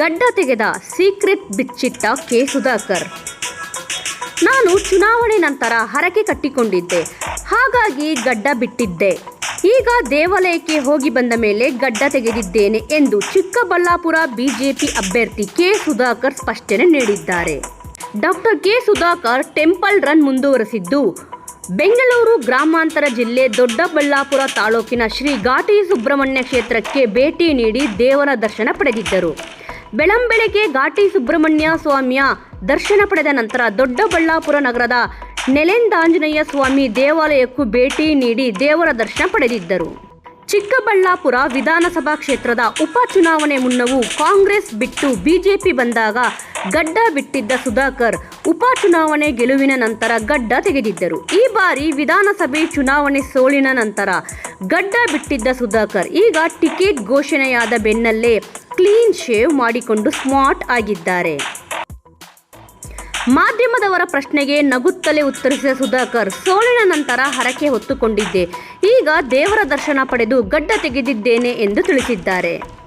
ಗಡ್ಡ ತೆಗೆದ secret ಬಿಚ್ಚಿಟ್ಟ K Sudhakar. ನಾನು ಚುನಾವಣೆ ನಂತರ ಹರಕೆ ಕಟ್ಟಿಕೊಂಡಿದ್ದೆ. ಹಾಗಾಗಿ ಗಡ್ಡ ಬಿಟ್ಟಿದ್ದೆ. ಈಗ ದೇವಾಲಯಕ್ಕೆ ಹೋಗಿ ಬಂದ ಮೇಲೆ ಗಡ್ಡ ತೆಗೆದಿದ್ದೇನೆ ಎಂದು ಚಿಕ್ಕಬಳ್ಳಾಪುರ ಬಿಜೆಪಿ ಅಭ್ಯರ್ಥಿ ಕೆ ಸುಧಾಕರ್ ಸ್ಪಷ್ಟನೆ ನೀಡಿದ್ದಾರೆ. Doctor K Sudhakar temple run ಮುಂದುವರೆಸಿದ್ದು, Bengaluru ಗ್ರಾಮಾಂತರ ಜಿಲ್ಲೆ ದೊಡ್ಡಬಳ್ಳಾಪುರ ತಾಲೂಕಿನ ಶ್ರೀ ಘಾಟಿ ಸುಬ್ರಹ್ಮಣ್ಯ ಕ್ಷೇತ್ರಕ್ಕೆ ಭೇಟಿ ನೀಡಿ ದೇವರ ದರ್ಶನ ಪಡೆದಿದ್ದರು. ಬೆಳಂಬೆಳಗ್ಗೆ ಘಾಟಿ ಸುಬ್ರಹ್ಮಣ್ಯ ಸ್ವಾಮಿಯ ದರ್ಶನ ಪಡೆದ ನಂತರ ದೊಡ್ಡಬಳ್ಳಾಪುರ ನಗರದ ನೆಲೆಂದಾಂಜನೇಯ ಸ್ವಾಮಿ ದೇವಾಲಯಕ್ಕೂ ಭೇಟಿ ನೀಡಿ ದೇವರ ದರ್ಶನ ಪಡೆದಿದ್ದರು. ಚಿಕ್ಕಬಳ್ಳಾಪುರ ವಿಧಾನಸಭಾ ಕ್ಷೇತ್ರದ ಉಪಚುನಾವಣೆ ಮುನ್ನವೂ ಕಾಂಗ್ರೆಸ್ ಬಿಟ್ಟು ಬಿಜೆಪಿ ಬಂದಾಗ ಗಡ್ಡ ಬಿಟ್ಟಿದ್ದ ಸುಧಾಕರ್ ಉಪಚುನಾವಣೆ ಗೆಲುವಿನ ನಂತರ ಗಡ್ಡ ತೆಗೆದಿದ್ದರು. ಈ ಬಾರಿ ವಿಧಾನಸಭೆ ಚುನಾವಣೆ ಸೋಲಿನ ನಂತರ ಗಡ್ಡ ಬಿಟ್ಟಿದ್ದ ಸುಧಾಕರ್ ಈಗ ಟಿಕೆಟ್ ಘೋಷಣೆಯಾದ ಬೆನ್ನಲ್ಲೇ ಕ್ಲೀನ್ ಶೇವ್ ಮಾಡಿಕೊಂಡು ಸ್ಮಾರ್ಟ್ ಆಗಿದ್ದಾರೆ. ಮಾಧ್ಯಮದವರ ಪ್ರಶ್ನೆಗೆ ನಗುತ್ತಲೇ ಉತ್ತರಿಸಿದ ಸುಧಾಕರ್, ಸೋಲಿನ ನಂತರ ಹರಕೆ ಹೊತ್ತುಕೊಂಡಿದ್ದೆ. ಈಗ ದೇವರ ದರ್ಶನ ಪಡೆದು ಗಡ್ಡ ತೆಗೆದಿದ್ದೇನೆ ಎಂದು ತಿಳಿಸಿದ್ದಾರೆ.